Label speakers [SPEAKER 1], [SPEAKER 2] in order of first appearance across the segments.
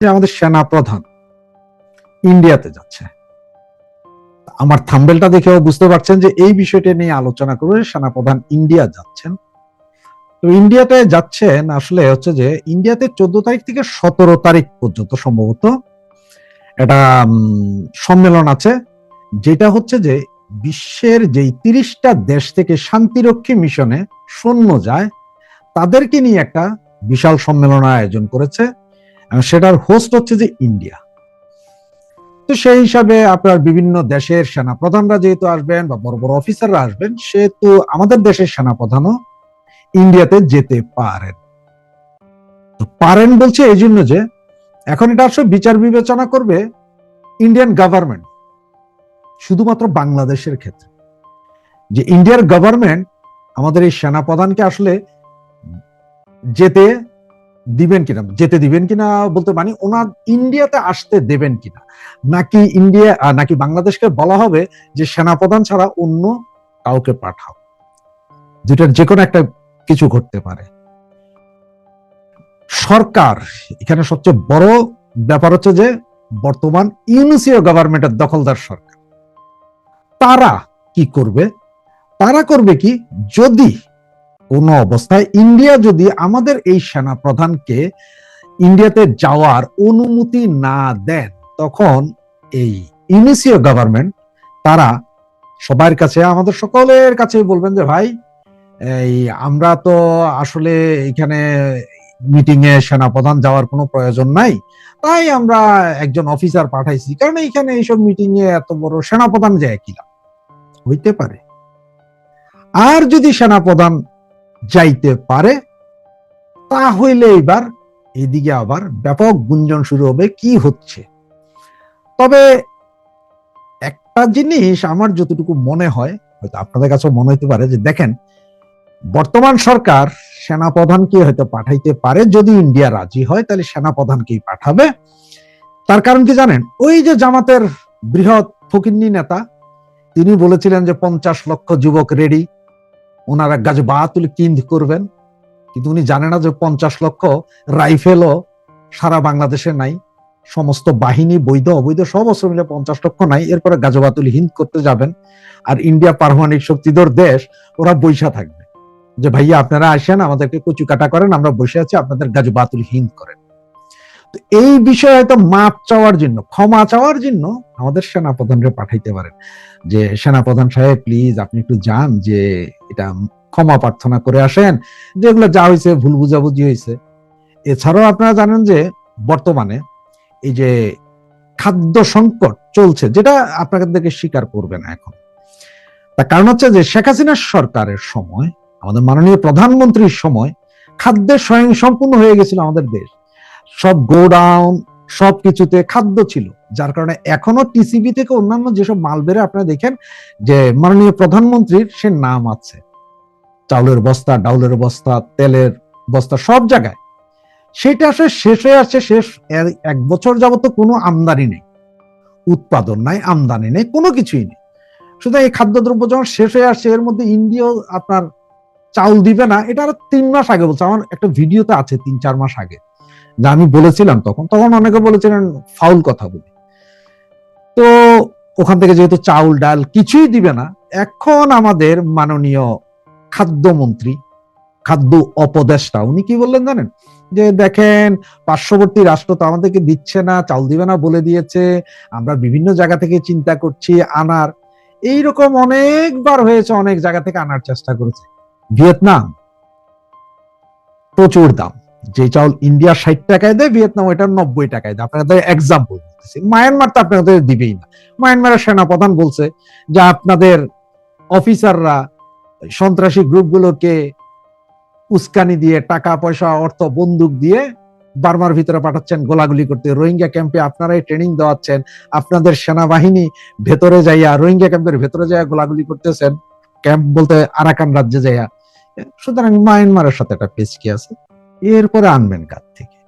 [SPEAKER 1] যে আমাদের সেনা প্রধান ইন্ডিয়াতে যাচ্ছে। আমার থাম্বেলটা দেখেও বুঝতে পারছেন যে এই বিষয়টা নিয়ে আলোচনা করে সেনাপ্রধান ইন্ডিয়া যাচ্ছেন। তো ইন্ডিয়াতে যাচ্ছেন আসলে হচ্ছে যে ইন্ডিয়াতে চোদ্দ তারিখ থেকে সতেরো তারিখ পর্যন্ত সম্ভবত উম, সম্মেলন আছে যেটা হচ্ছে যে বিশ্বের যেই তিরিশটা দেশ থেকে শান্তিরক্ষী মিশনে সৈন্য যায় তাদেরকে নিয়ে একটা বিশাল সম্মেলন আয়োজন করেছে। সেটার হোস্ট হচ্ছে যে ইন্ডিয়া তো সেই হিসাবে আপনার বিভিন্ন দেশের সেনা প্রধানরা যেহেতু আসবেন বা বড় বড় অফিসাররা আসবেন, সেহেতু আমাদের দেশের সেনা প্রধানও ইন্ডিয়াতে যেতে পারেন। তো পারেন বলছে এই জন্য যে, এখন এটা আসলে বিচার বিবেচনা করবে ইন্ডিয়ান গভর্নমেন্ট শুধুমাত্র বাংলাদেশের ক্ষেত্রে। যে ইন্ডিয়ার গভর্নমেন্ট আমাদের এই সেনা প্রধানকে আসলে যেতে দিবেন কিনা, যেতে দিবেন কিনা বলতে মানে ওনার ইন্ডিয়াতে আসতে দেবেন কিনা, নাকি ইন্ডিয়া নাকি বাংলাদেশকে বলা হবে যে সেনাপ্রধান ছাড়া অন্য কাউকে পাঠাও দুটার যে কোনো একটা কিছু ঘটতে পারে। সরকার, এখানে সবচেয়ে বড় ব্যাপার হচ্ছে যে বর্তমান ইউনিসিও গভর্নমেন্টের দখলদার সরকার। তারা কি করবে? তারা করবে কি? যদি কোন অবস্থায় ইন্ডিয়া যদি আমাদের এই সেনা প্রধানকে ইন্ডিয়াতে যাওয়ার অনুমতি না দেন, তখন এই ইউনিসিও গভর্নমেন্ট, তারা সবার কাছে, আমাদের সকলের কাছে বলবেন যে, ভাই, এই আমরা তো আসলে এখানে মিটিং এ সেনাপ্রধান যাওয়ার কোনো প্রয়োজন নাই। তাই আমরা একজন অফিসার পাঠাইছি। কারণ এইখানে এইসব মিটিং এ এত বড় সেনাপ্রধান যায় কি লাভ? হইতে পারে। আর যদি সেনাপ্রধান যাইতে পারে তাহলে এবার এদিকে আবার ব্যাপক গুঞ্জন শুরু হবে কি হচ্ছে। তবে একটা জিনিস আমার যতটুকু মনে হয়, হয়তো আপনাদের কাছে মনে হতে পারে যে দেখেন, বর্তমান সরকার সেনাপ্রধানকে হয়তো পাঠাইতে পারে, যদি ইন্ডিয়া রাজি হয়, তাহলে সেনাপ্রধানকেই পাঠাবে। তার কারণ কি জানেন? ওই যে জামাতের বৃহৎ ফকিন্নি নেতা, তিনি বলেছিলেন যে পঞ্চাশ লক্ষ যুবক রেডি ওনারা গাছ বাতুল কিন্দ করবেন। কিন্তু উনি জানে না যে পঞ্চাশ লক্ষ রাইফেলও সারা বাংলাদেশে নাই। সমস্ত বাহিনী, বৈধ, অবৈধ, সব অস্ত্র মিলে পঞ্চাশ লক্ষ নাই। এরপরে গাজবাতুল হিন্দ করতে যাবেন। আর ইন্ডিয়া পারমাণবিক শক্তিধর দেশ, ওরা বৈশা থাকবে। যে ভাইয়া, আপনারা আসেন, আমাদেরকে কচু কাটা করেন, আমরা বসে আছি, আপনাদের গাজবাতুল হিন্দ করেন। তো এই বিষয়ে হয়তো মাপ চাওয়ার জন্য, ক্ষমা চাওয়ার জন্য আমাদের সেনাপ্রধানকে পাঠাইতে পারেন। যে, সেনাপ্রধান সাহেব প্লিজ আপনি একটু যান যে এটা ক্ষমা প্রার্থনা করে আসেন যেগুলো যা হয়েছে ভুল বুঝাবুঝি হয়েছে এছাড়াও আপনারা জানেন যে বর্তমানে এই যে খাদ্য সংকট চলছে, যেটা আপনাদেরকে স্বীকার করবে না এখন। তার কারণ হচ্ছে যে শেখ হাসিনার সরকারের সময়, আমাদের মাননীয় প্রধানমন্ত্রীর সময় খাদ্যের স্বয়ং সম্পূর্ণ হয়ে গেছিল আমাদের দেশ। সব গোডাউন সব কিছুতে খাদ্য ছিল। যার কারণে এখনও টিসিবি থেকে অন্যান্য যেসব মাল বেড়ে আপনারা দেখেন, যে মাননীয় প্রধানমন্ত্রীর সে নাম আছে। চাউলের বস্তা, ডাউলের বস্তা, তেলের বস্তা, সব জায়গায়। সেটা আসলে শেষ আসছে শেষ এক বছর যাবত কোনো আমদানি নেই। উৎপাদন নাই, আমদানি নেই, কোনো কিছুই নেই। শুধু এই খাদ্যদ্রব্য যখন শেষ হয়ে আসছে এর মধ্যে ইন্ডিয়াও আপনার চাউল দিবে না, এটা আরও তিন মাস আগে বলছে। আমার একটা ভিডিওতে আছে তিন, চার মাস আগে। যা আমি বলেছিলাম তখন তখন অনেকে বলেছিলেন, ফাউল কথা বলি। তো ওখান থেকে যেহেতু চাউল, ডাল কিছুই দিবে না, এখন আমাদের মাননীয় খাদ্যমন্ত্রী, খাদ্য অপদেষ্টা উনি কি বললেন জানেন? যে দেখেন, পার্শ্ববর্তী রাষ্ট্র তো আমাদেরকে দিচ্ছে না, চাউল দিবে না বলে দিয়েছে, আমরা বিভিন্ন জায়গা থেকে চিন্তা করছি আনার। এইরকম অনেকবার হয়েছে, অনেক জায়গা থেকে আনার চেষ্টা করেছে। ভিয়েতনাম, প্রচুর দাম। যে চাউল ইন্ডিয়া ষাট টাকায় দেয় ভিয়েতনাম ওইটা নব্বই টাকায় দেয়। আপনাদের এক্সাম্পল বলতেছি মায়ানমার তো আপনাদের দিবেই না। মায়ানমারের সেনাপ্রধান বলছে যে আপনাদের অফিসাররা সন্ত্রাসী গ্রুপগুলোকে উস্কানি দিয়ে, টাকা, পয়সা, অর্থ, বন্দুক দিয়ে বার্মার ভিতরে পাঠাচ্ছেন, গোলাগুলি করতে। রোহিঙ্গা ক্যাম্পে আপনারাই ট্রেনিং দেওয়াচ্ছেন। আপনাদের সেনাবাহিনী ভেতরে যাইয়া, রোহিঙ্গা ক্যাম্পের ভেতরে যাইয়া গোলাগুলি করতেছেন। ক্যাম্প বলতে আরাকান রাজ্যে যাইয়া। সুতরাং মায়ানমারের সাথে একটা পেচকি আছে। এরপরে আনবেন কার থেকে?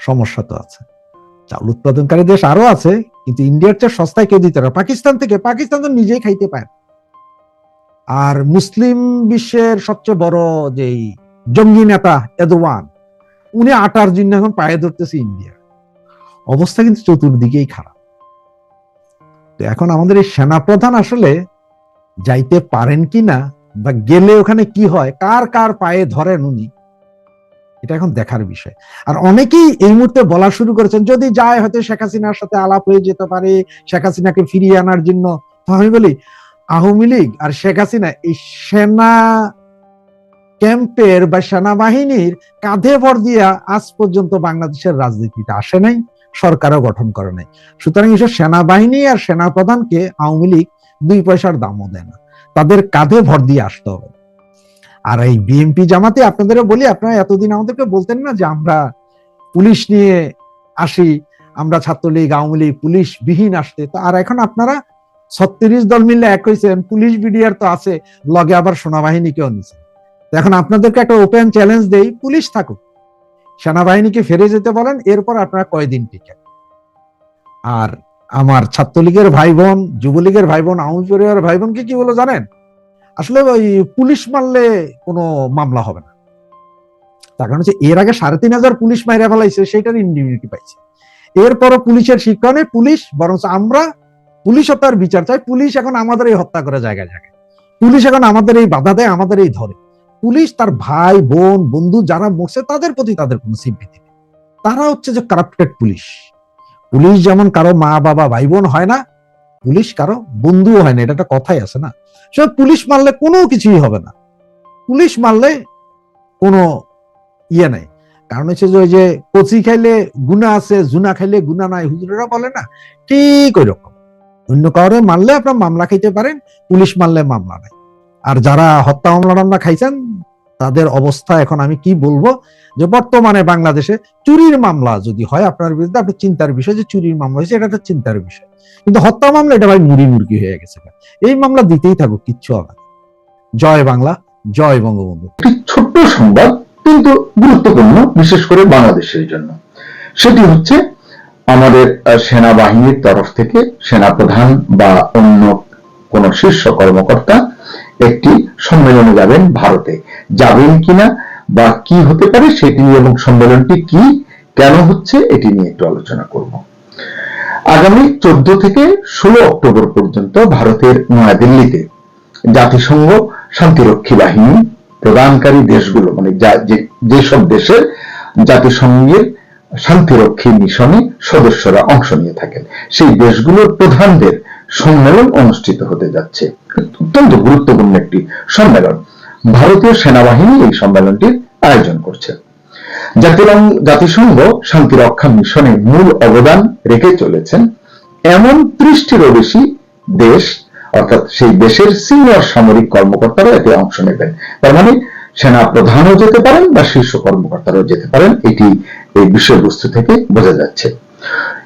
[SPEAKER 1] সমস্যা তো আছে। চাউল উৎপাদনকারী দেশ আরও আছে, কিন্তু ইন্ডিয়ার চেয়ে সস্তায় কেউ দিতে পারে পাকিস্তান থেকে, পাকিস্তান তো নিজেই খাইতে পায় আর মুসলিম বিশ্বের সবচেয়ে বড় যেই জঙ্গি নেতা এদওয়ান, উনি আটার জন্য এখন পায়ে ধরতেছে ইন্ডিয়া। অবস্থা কিন্তু চতুর্দিকেই খারাপ। তো এখন আমাদের এই সেনাপ্রধান আসলে যাইতে পারেন কিনা বা গেলে ওখানে কি হয়, কার কার পায়ে ধরেন উনি এটা এখন দেখার বিষয়। আর অনেকেই এই মুহূর্তে বলা শুরু করেছেন, যদি যায় হয়তো শেখ হাসিনার সাথে আলাপ হয়ে যেতে পারে, শেখ হাসিনাকে ফিরিয়ে আনার জন্য। আমি বলি, আওয়ামী লীগ আর শেখ হাসিনা এই সেনা ক্যাম্পের বা সেনাবাহিনীর কাঁধে ভর দিয়া আজ পর্যন্ত বাংলাদেশের রাজনীতিতে আসে নাই, সরকারও গঠন করে নাই। সুতরাং এসব সেনাবাহিনী আর সেনাপ্রধানকে আওয়ামী লীগ দুই পয়সার দামও দেয় না। তাদের কাঁধে ভর দিয়ে আসতে হবে। আর এই বিএনপি জামাতে আপনাদেরও বলি, আপনারা এতদিন আমাদেরকে বলতেন না যে আমরা পুলিশ নিয়ে আসি, আমরা ছাত্রলীগ, আওয়ামী লীগ পুলিশ বিহীন আসতে। তো আর এখন আপনারা ছত্রিশ দল মিলে এক হয়েছেন, পুলিশ বিডিআর তো আছে, লগে আবার সেনাবাহিনীকেও তো এখন আপনাদেরকে একটা ওপেন চ্যালেঞ্জ দেই, পুলিশ থাকুক। সেনাবাহিনীকে ফিরে যেতে বলেন, এরপর আপনারা কয়দিন টিকেন আর আমার ছাত্রলীগের ভাই বোন যুবলীগের ভাই বোন আওয়ামী পরিবারের ভাই বোনকে কি বলো জানেন? আসলে ওই পুলিশ মারলে কোনো মামলা হবে না। তার কারণ হচ্ছে এর আগে সাড়ে তিন হাজার পুলিশ মাইরা ফেলাইছে সেটার ইন্ডিমিউনিটি পাইছে। এরপরও পুলিশের শিক্ষা নেই, পুলিশ বরং আমরা পুলিশ হত্যার বিচার চাই, পুলিশ এখন আমাদের এই হত্যা করে জায়গায় জায়গায় পুলিশ এখন আমাদের এই বাধা দেয়, আমাদের এই ধরে। পুলিশ তার ভাই, বোন, বন্ধু যারা মরছে, তাদের প্রতি তাদের কোনো সিম্পিতি নেই। তারা হচ্ছে যে কারাপ্টেড পুলিশ। পুলিশ যেমন কারও মা, বাবা, ভাই, বোন হয় না পুলিশ কারও বন্ধুও হয় না, এটা একটা কথাই আছে না। সে পুলিশ মারলে কোনো কিছুই হবে না। পুলিশ মারলে কোনো ইয়ে নাই। কারণ হচ্ছে যে ওই যে কচি খাইলে গুণা আছে, জুনা খাইলে গুণা নাই, হুজুরেরা বলে না, ঠিক ওই রকম। অন্য কাউরে মারলে আপনার মামলা খাইতে পারেন, পুলিশ মারলে মামলা নাই। আর যারা হত্যা মামলা টামলা খাইছেন তাদের অবস্থা এখন আমি কি বলব? যে বর্তমানে বাংলাদেশে চুরির মামলা যদি হয় আপনার বিরুদ্ধে, আপনি চিন্তার বিষয় যে চুরির মামলা হয়েছে, এটা একটা চিন্তার বিষয়। কিন্তু হত্যা মামলা, এটা ভাই মুড়ি মুরগি হয়ে গেছে এই মামলা দিতেই থাকুক, কিচ্ছু হবে জয় বাংলা, জয় বঙ্গবন্ধু।
[SPEAKER 2] ছোট্ট সংবাদ, কিন্তু গুরুত্বপূর্ণ, বিশেষ করে বাংলাদেশের জন্য। সেটি হচ্ছে আমাদের সেনাবাহিনীর তরফ থেকে সেনাপ্রধান বা অন্য কোন শীর্ষ কর্মকর্তা একটি সম্মেলনে যাবেন ভারতে। যাবেন কিনা বা কি হতে পারে সেটি নিয়ে এবং সম্মেলনটি কি, কেন হচ্ছে, এটি নিয়ে একটু আলোচনা করব। আগামী চোদ্দ থেকে ষোলো অক্টোবর পর্যন্ত ভারতের নয়াদিল্লিতে জাতিসংঘ শান্তিরক্ষী বাহিনী প্রদানকারী দেশগুলো মানে যেসব দেশের জাতিসংঘের শান্তিরক্ষী মিশনে সদস্যরা অংশ নিয়ে থাকেন, সেই দেশগুলোর প্রধানদের সম্মেলন অনুষ্ঠিত হতে যাচ্ছে। অত্যন্ত গুরুত্বপূর্ণ একটি সম্মেলন। ভারতীয় সেনাবাহিনী এই সম্মেলনটির আয়োজন করছে। জাতিসংঘ শান্তিরক্ষা মিশনে মূল অবদান রেখে চলেছেন এমন ত্রিশটিরও বেশি দেশ, অর্থাৎ সেই দেশের সিনিয়র সামরিক কর্মকর্তারা এতে অংশ নেবেন। তার মানে সেনা প্রধানও যেতে পারেন বা শীর্ষ কর্মকর্তারাও যেতে পারেন, এটি এই বিষয়বস্তু থেকে বোঝা যাচ্ছে।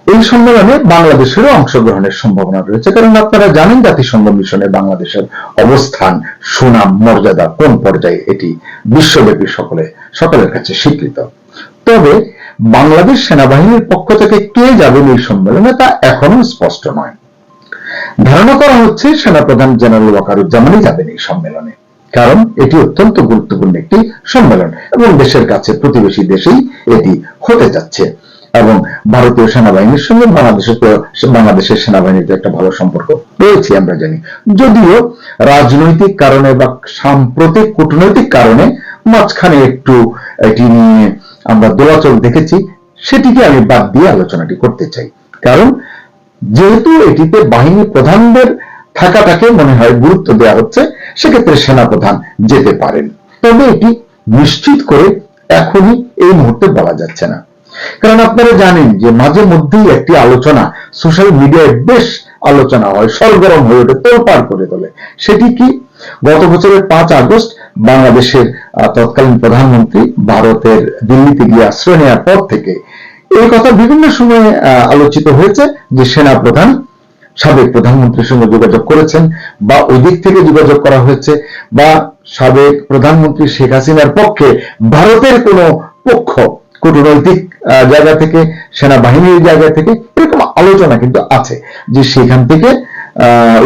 [SPEAKER 2] এই সম্মেলনে বাংলাদেশেরও অংশগ্রহণের সম্ভাবনা রয়েছে। কারণ আপনারা জানেন জাতিসংঘ মিশনে বাংলাদেশের অবস্থান, সুনাম, মর্যাদা কোন পর্যায়ে এটি বিশ্বব্যাপী সকলে, সকলের কাছে স্বীকৃত। তবে বাংলাদেশ সেনাবাহিনীর পক্ষ থেকে কে যাবেন এই সম্মেলনে তা এখনও স্পষ্ট নয়। ধারণা করা হচ্ছে সেনাপ্রধান জেনারেল ওয়াকারুজ্জামানই যাবেন এই সম্মেলনে। কারণ এটি অত্যন্ত গুরুত্বপূর্ণ একটি সম্মেলন এবং দেশের কাছে প্রতিবেশী দেশেই এটি হতে যাচ্ছে। এবং ভারতীয় সেনাবাহিনীর সঙ্গে বাংলাদেশের বাংলাদেশের সেনাবাহিনীর তো একটা ভালো সম্পর্ক রয়েছে, আমরা জানি। যদিও রাজনৈতিক কারণে বা সাম্প্রতিক কূটনৈতিক কারণে মাঝখানে একটু এটি নিয়ে আমরা দোলাচল দেখেছি, সেটিকে আমি বাদ দিয়ে আলোচনাটি করতে চাই। কারণ যেহেতু এটিতে বাহিনী প্রধানদের থাকাটাকে মনে হয় গুরুত্ব দেওয়া হচ্ছে, সেক্ষেত্রে সেনাপ্রধান যেতে পারেন। তবে এটি নিশ্চিত করে এখনই এই মুহূর্তে বলা যাচ্ছে না। কারণ আপনারা জানেন যে মাঝে মধ্যেই একটি আলোচনা সোশ্যাল মিডিয়ায় বেশ আলোচনা হয়, সরগরম হয়ে ওঠে, তোলপাড় করে তোলে। সেটি কি? গত বছরের পাঁচ আগস্ট বাংলাদেশের তৎকালীন প্রধানমন্ত্রী ভারতের দিল্লিতে গিয়ে আশ্রয় নেওয়ার পর থেকে এই কথা বিভিন্ন সময়ে আলোচিত হয়েছে যে সেনা প্রধান সাবেক প্রধানমন্ত্রীর সঙ্গে যোগাযোগ করেছেন বা ওই দিক থেকে যোগাযোগ করা হয়েছে বা সাবেক প্রধানমন্ত্রী শেখ হাসিনার পক্ষে ভারতের কোনো পক্ষ কূটনৈতিক জায়গা থেকে, সেনাবাহিনীর জায়গা থেকে এরকম আলোচনা কিন্তু আছে যে সেখান থেকে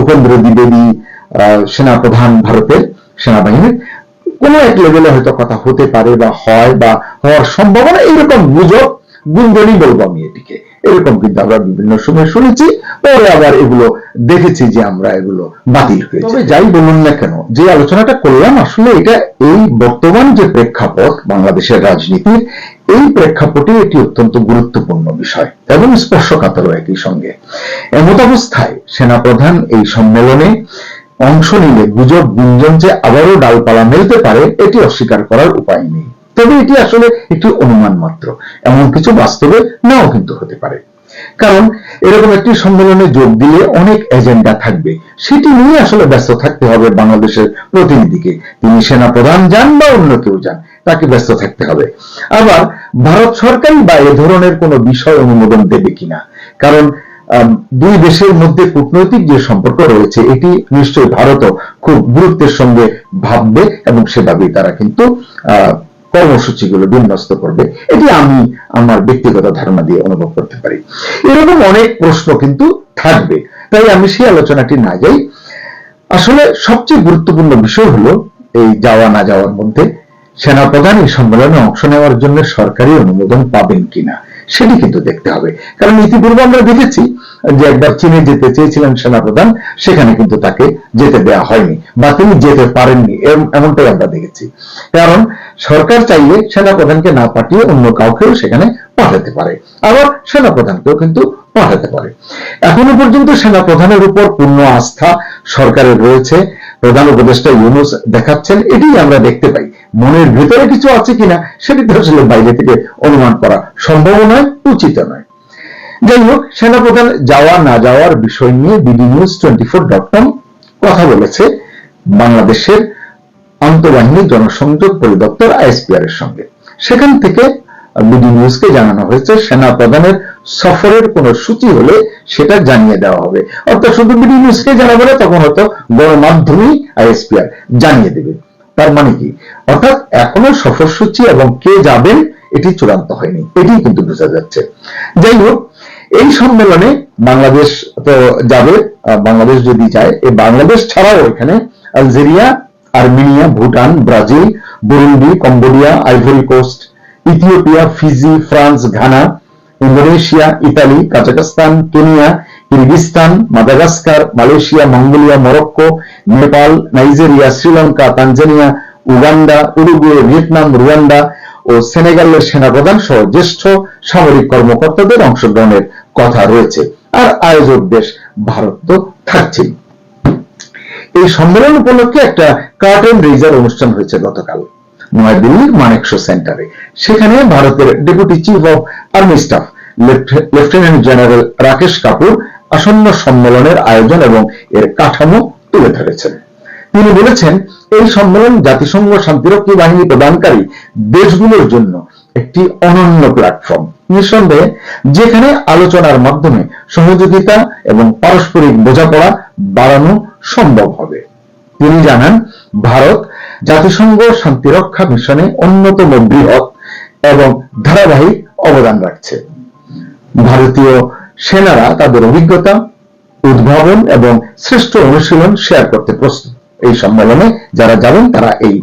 [SPEAKER 2] উপেন্দ্র দ্বিবেদী সেনাপ্রধান ভারতের সেনাবাহিনীর কোন এক লেভেলে হয়তো কথা হতে পারে বা হয় বা হওয়ার সম্ভাবনা এইরকম গুজব, গুঞ্জনই বলব আমি এটিকে। এরকম কিন্তু আমরা বিভিন্ন সময় শুনেছি, পরে আবার এগুলো দেখেছি যে আমরা এগুলো বাতিল হয়েছে। তবে যাই বলুন না কেন, যে আলোচনাটা করলাম আসলে এটা এই বর্তমান যে প্রেক্ষাপট বাংলাদেশের রাজনীতির এই প্রেক্ষাপটে এটি অত্যন্ত গুরুত্বপূর্ণ বিষয় এবং স্পর্শকাতরও একই সঙ্গে। এমত অবস্থায় সেনাপ্রধান এই সম্মেলনে অংশ নিলে গুজব গুঞ্জন যে আবারও ডালপালা মেলতে পারে, এটি অস্বীকার করার উপায় নেই। তবে এটি আসলে একটি অনুমান মাত্র। এমন কিছু বাস্তবে নাও কিন্তু হতে পারে। কারণ এরকম একটি সম্মেলনে যোগ দিলে অনেক এজেন্ডা থাকবে। সেটি নিয়ে আসলে ব্যস্ত থাকতে হবে বাংলাদেশের প্রতিনিধিকে। তিনি সেনা প্রধান যান বা অন্য কেউ যান তাকে ব্যস্ত থাকতে হবে। আবার ভারত সরকারই বা এ ধরনের কোনো বিষয় অনুমোদন দেবে কিনা? কারণ দুই দেশের মধ্যে কূটনৈতিক যে সম্পর্ক রয়েছে, এটি নিশ্চয়ই ভারতও খুব গুরুত্বের সঙ্গে ভাববে এবং সেভাবেই তারা কিন্তু কর্মসূচিগুলো বিন্যস্ত করবে। এটি আমি আমার ব্যক্তিগত ধারণা দিয়ে অনুভব করতে পারি। এরকম অনেক প্রশ্ন কিন্তু থাকবে। তাই আমি সেই আলোচনাটি না যাই। আসলে সবচেয়ে গুরুত্বপূর্ণ বিষয় হলো এই যাওয়া না যাওয়ার মধ্যে সেনাপ্রধান এই সম্মেলনে অংশ নেওয়ার জন্য সরকারি অনুমোদন পাবেন কিনা, সেটি কিন্তু দেখতে হবে। কারণ ইতিপূর্বে আমরা দেখেছি যে একবার চীনে যেতে চেয়েছিলেন সেনাপ্রধান, সেখানে কিন্তু তাকে যেতে দেওয়া হয়নি বা তিনি যেতে পারেননি এমনটাই আমরা দেখেছি। কারণ সরকার চাইলে সেনাপ্রধানকে না পাঠিয়ে অন্য কাউকেও সেখানে পাঠাতে পারে, আবার সেনাপ্রধানকেও কিন্তু পাঠাতে পারে। এখনও পর্যন্ত সেনাপ্রধানের উপর পূর্ণ আস্থা সরকারের রয়েছে। প্রধান উপদেষ্টা ইউনুস দেখাচ্ছেন এটি আমরা দেখতে পাই। মনের ভিতরে কিছু আছে কিনা সেটি তো আসলে বাইরে থেকে অনুমান করা সম্ভব নয়, উচিত নয়। যাই হোক, সেনাপ্রধান যাওয়া না যাওয়ার বিষয় নিয়ে BD news twenty four dot com কথা বলেছে বাংলাদেশের আন্তঃবাহিনী জনসংযোগ পরিদপ্তর আইএসপিআর এর সঙ্গে। সেখান থেকে বিডি নিউজকে জানানো হয়েছে সেনা প্রধানের সফরের কোন সূচি হলে সেটা জানিয়ে দেওয়া হবে। অর্থাৎ শুধু বিডি নিউজকে জানাবে না তখন হয়তো গণমাধ্যমেই আইএসপিআর জানিয়ে দেবে। তার মানে কি? অর্থাৎ এখনও সফরসূচি এবং কে যাবেন এটি চূড়ান্ত হয়নি। এটি কিন্তু বোঝা যাচ্ছে। যাই হোক, এই সম্মেলনে বাংলাদেশ তো যাবে বাংলাদেশ যদি যায় এই বাংলাদেশ ছাড়াও এখানে Algeria, Armenia, Bhutan, Brazil, Burundi, Cambodia, Ivory Coast, Ethiopia, Fiji, France, Ghana, Indonesia, Italy Kazakhstan Kenya Kyrgyzstan, Madagascar, Malaysia, Mongolia, Morocco, Nepal, Nigeria, Sri Lanka, Tanzania, Uganda, Uruguay, Vietnam, Rwanda ও সেনেগালের সেনাপ্রধান সহ জ্যেষ্ঠ সামরিক কর্মকর্তাদের অংশগ্রহণের কথা রয়েছে। আর আয়োজক দেশ ভারত তো থাকছেই। এই সম্মেলন উপলক্ষে একটা কার্টেন রেজার অনুষ্ঠান হয়েছে গতকাল। নয়াদিল্লির মানেকশো সেন্টারে। সেখানে ভারতের deputy chief of army staff lieutenant general Rakesh Kapoor আসন্ন সম্মেলনের আয়োজন এবং এর কাঠামো তুলে ধরেছেন। তিনি বলেছেন, এই সম্মেলন জাতিসংঘ শান্তিরক্ষী বাহিনী প্রদানকারী দেশগুলোর জন্য একটি অনন্য প্ল্যাটফর্ম। নিঃসন্দেহে, যেখানে আলোচনার মাধ্যমে সহযোগিতা এবং পারস্পরিক বোঝাপড়া বাড়ানো সম্ভব হবে। তিনি জানান, ভারত জাতিসংঘ শান্তিরক্ষা মিশনে অন্যতম বৃহৎ এবং ধারাবাহিক অবদান রাখছে। ভারতীয় সেনারা তাদের অভিজ্ঞতা, উদ্ভাবন এবং শ্রেষ্ঠ অনুশীলন শেয়ার করতে প্রস্তুত। এই সম্মেলনে যারা যাবেন, তারা এই,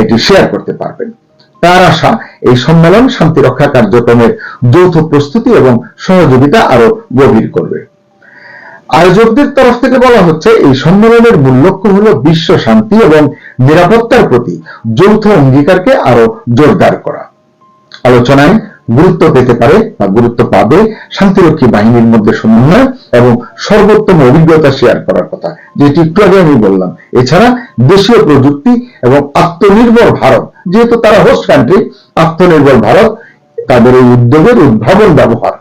[SPEAKER 2] এটি শেয়ার করতে পারবেন। তার আশা, এই সম্মেলন শান্তিরক্ষা কার্যক্রমের যৌথ প্রস্তুতি এবং সহযোগিতা আরও গভীর করবে। আয়োজকদের তরফ থেকে বলা হচ্ছে, এই সম্মেলনের মূল লক্ষ্য হল বিশ্ব শান্তি এবং নিরাপত্তার প্রতি যৌথ অঙ্গীকারকে আরও জোরদার করা। আলোচনায় গুরুত্ব পেতে পারে বা গুরুত্ব পাবে শান্তিরক্ষী বাহিনীর মধ্যে সমন্বয় এবং সর্বোত্তম অভিজ্ঞতা শেয়ার করার কথা, যেটি একটু আগে আমি বললাম। এছাড়া দেশীয় প্রযুক্তি এবং আত্মনির্ভর ভারত, যেহেতু তারা হোস্ট কান্ট্রি আত্মনির্ভর ভারত তাদের এই উদ্যোগের উদ্ভাবন ব্যবহার,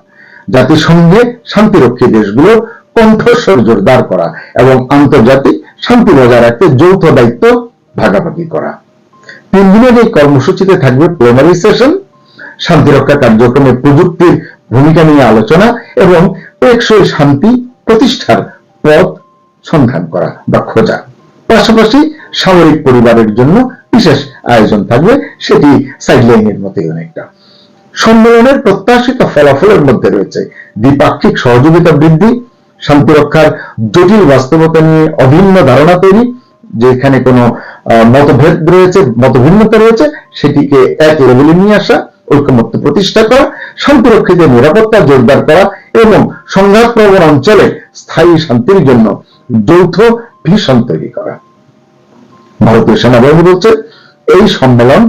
[SPEAKER 2] জাতিসংঘে শান্তিরক্ষী দেশগুলোর কণ্ঠস্বর জোরদার করা এবং আন্তর্জাতিক শান্তি বজায় রাখতে যৌথ দায়িত্ব ভাগাভাগি করা। তিন দিনের এই কর্মসূচিতে থাকবে প্লেনারি সেশন শান্তিরক্ষা কার্যক্রমে প্রযুক্তির ভূমিকা নিয়ে আলোচনা এবং টেকসই শান্তি প্রতিষ্ঠার পথ সন্ধান করা বা খোঁজা। পাশাপাশি সামরিক পরিবারের জন্য বিশেষ আয়োজন থাকবে, সেটি সাইডলাইনের মতোই অনেকটা। সম্মেলনের প্রত্যাশিত ফলাফলের মধ্যে রয়েছে দ্বিপাক্ষিক সহযোগিতা বৃদ্ধি শান্তিরক্ষার জটিল বাস্তবতা নিয়ে অভিন্ন ধারণা তৈরি, যেখানে কোনো মতভেদ রয়েছে, মতভিন্নতা রয়েছে, সেটিকে এক লেভেলে নিয়ে আসা ঐক্যমত্য প্রতিষ্ঠা করা, শান্তিরক্ষীদের নিরাপত্তা জোরদার করা এবং সংঘাত প্রবণ অঞ্চলে স্থায়ী শান্তির জন্য যৌথ ভীষণ তৈরি করা। ভারতীয় সেনাবাহিনী বলছে, এই সম্মেলন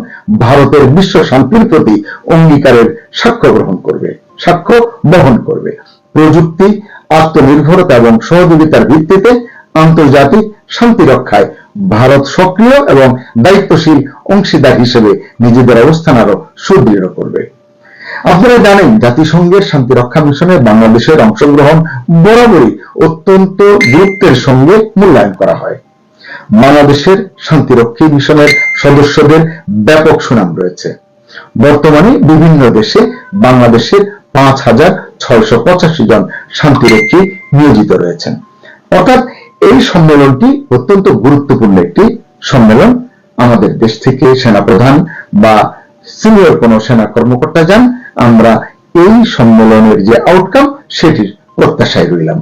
[SPEAKER 2] ভারতের বিশ্ব শান্তির প্রতি অঙ্গীকারের সাক্ষ্য গ্রহণ করবে, সাক্ষ্য বহন করবে। প্রযুক্তি, আত্মনির্ভরতা এবং সহযোগিতার ভিত্তিতে আন্তর্জাতিক শান্তি রক্ষায় ভারত সক্রিয় এবং দায়িত্বশীল অংশীদার হিসেবে নিজেদের অবস্থান আরও সুদৃঢ় করবে। আপনারা জানেন, জাতিসংঘের শান্তি রক্ষা মিশনে বাংলাদেশের অংশগ্রহণ বরাবরই অত্যন্ত গুরুত্বের সঙ্গে মূল্যায়ন করা হয়। বাংলাদেশের শান্তিরক্ষী মিশনের সদস্যদের ব্যাপক সুনাম রয়েছে। বর্তমানে বিভিন্ন দেশে বাংলাদেশের পাঁচ হাজার ছয়শো পঁচাশি জন শান্তিরক্ষী নিয়োজিত রয়েছেন। অর্থাৎ এই সম্মেলনটি অত্যন্ত গুরুত্বপূর্ণ একটি সম্মেলন। আমাদের দেশ থেকে সেনাপ্রধান বা সিনিয়র কোন সেনা কর্মকর্তা যান, আমরা এই সম্মেলনের যে আউটকাম সেটির প্রত্যাশায় রইলাম।